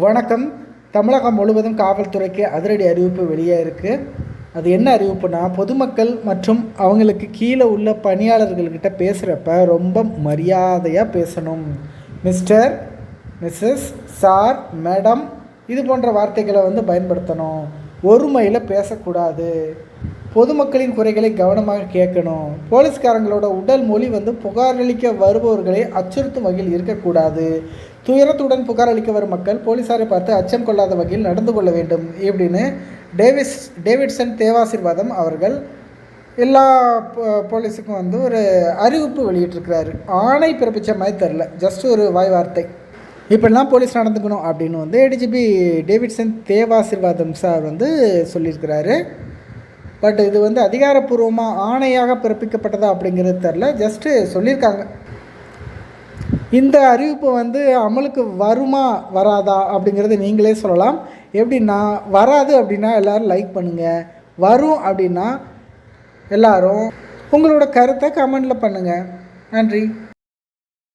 வணக்கம். தமிழகம் முழுவதும் காவல்துறைக்கு அதிரடி அறிவிப்பு வெளியே இருக்குது அது என்ன அறிவிப்புனா பொதுமக்கள் மற்றும் அவங்களுக்கு கீழே உள்ள பணியாளர்கள்கிட்ட பேசுகிறப்ப ரொம்ப மரியாதையாக பேசணும். மிஸ்டர் மிஸ்ஸஸ் சார் மேடம் இது போன்ற வார்த்தைகளை வந்து பயன்படுத்தணும். ஒருமையில் பேசக்கூடாது. பொதுமக்களின் குறைகளை கவனமாக கேட்கணும். போலீஸ்காரங்களோட உடல் மொழி வந்து புகாரளிக்க வருபவர்களை அச்சுறுத்தும் வகையில் இருக்கக்கூடாது. துயரத்துடன் புகார் அளிக்க வரும் மக்கள் போலீசாரை பார்த்து அச்சம் கொள்ளாத வகையில் நடந்து கொள்ள வேண்டும் இப்படின்னு டேவிஸ் டேவிட்சன் தேவாசிர்வாதம் அவர்கள் எல்லா போலீஸுக்கும் வந்து ஒரு அறிவிப்பு வெளியிட்டிருக்கிறாரு. ஆணை பிறப்பித்த மாதிரி தெரில ஜஸ்ட் ஒரு வாய் வார்த்தை. இப்படிலாம் போலீஸ் நடந்துக்கணும் அப்படின்னு வந்து ஏடிஜிபி டேவிட்சன் தேவாசிர்வாதம் சார் வந்து சொல்லியிருக்கிறாரு. பட் இது வந்து அதிகாரப்பூர்வமாக ஆணையாக பிறப்பிக்கப்பட்டதா அப்படிங்கிறது தெரில ஜஸ்ட்டு சொல்லியிருக்காங்க. இந்த அறிவிப்பு வந்து அமலுக்கு வருமா வராதா அப்படிங்கிறது நீங்களே சொல்லலாம். எப்படின்னா வராது அப்படின்னா எல்லோரும் லைக் பண்ணுங்கள் வரும் அப்படின்னா எல்லாரும் உங்களோட கருத்தை கமெண்டில் பண்ணுங்கள் நன்றி.